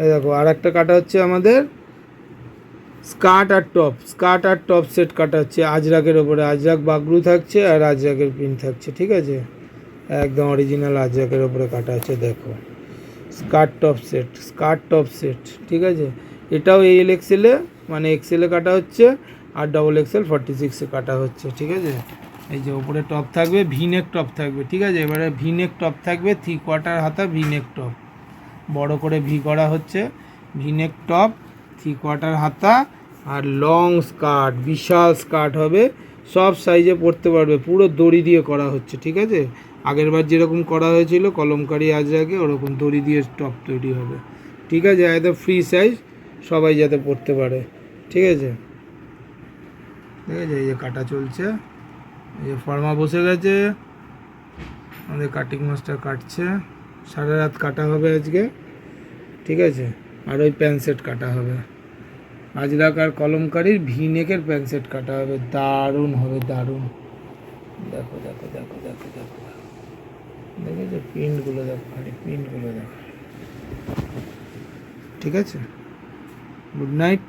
এই দেখো আর একটা কাটা হচ্ছে আমাদের স্কার্ট আর টপ। স্কার্ট আর টপ সেট কাটা হচ্ছে। আজরাকের ওপরে আজরাক বাগরু থাকছে আর আজরাকের পিন থাকছে, ঠিক আছে? একদম অরিজিনাল আজরাকের ওপরে কাটা আছে দেখো। Skirt top set, skirt top set, ঠিক আছে? এটাও এল এক্সেলে মানে এক্সেলে কাটা হচ্ছে আর ডবল এক্সেল ফর্টি সিক্সে কাটা হচ্ছে, ঠিক আছে? এই যে ওপরে টপ থাকবে ভিনেক টপ থাকবে, ঠিক আছে? এবারে ভিনেক টপ থাকবে থ্রি কোয়ার্টার হাতা ভিনেক টপ। বড় করে ভি করা হচ্ছে। ভিনেক টপ থ্রি কোয়ার্টার হাতা আর লং স্কার্ট বিশাল স্কার্ট হবে। সব সাইজে পরতে পারবে। পুরো দড়ি দিয়ে করা হচ্ছে, ঠিক আছে? আগেরবার যেরকম করা হয়েছিল, কলমকারি আজরাকে ওরকম দড়ি দিয়ে টপ তৈরি হবে। ঠিক আছে? একদম ফ্রি সাইজ সবাই যাতে পরতে পারে। ঠিক আছে? ঠিক আছে? এই যে কাটা চলছে। এই যে ফর্মা বসে গেছে। আমাদের কাটিং মাস্টার কাটছে। সারা রাত কাটা হবে আজকে, ঠিক আছে? আর ওই প্যান্ট সেট কাটা হবে। আজরাক আর কলমকারির ভিনেকের প্যান্ট সেট কাটা হবে। দারুণ হবে, দারুণ। দেখো দেখো দেখো দেখো দেখো। দেখেছ? প্রিন্টগুলো দেখো খালি, প্রিন্টগুলো দেখো। ঠিক আছে? Good night.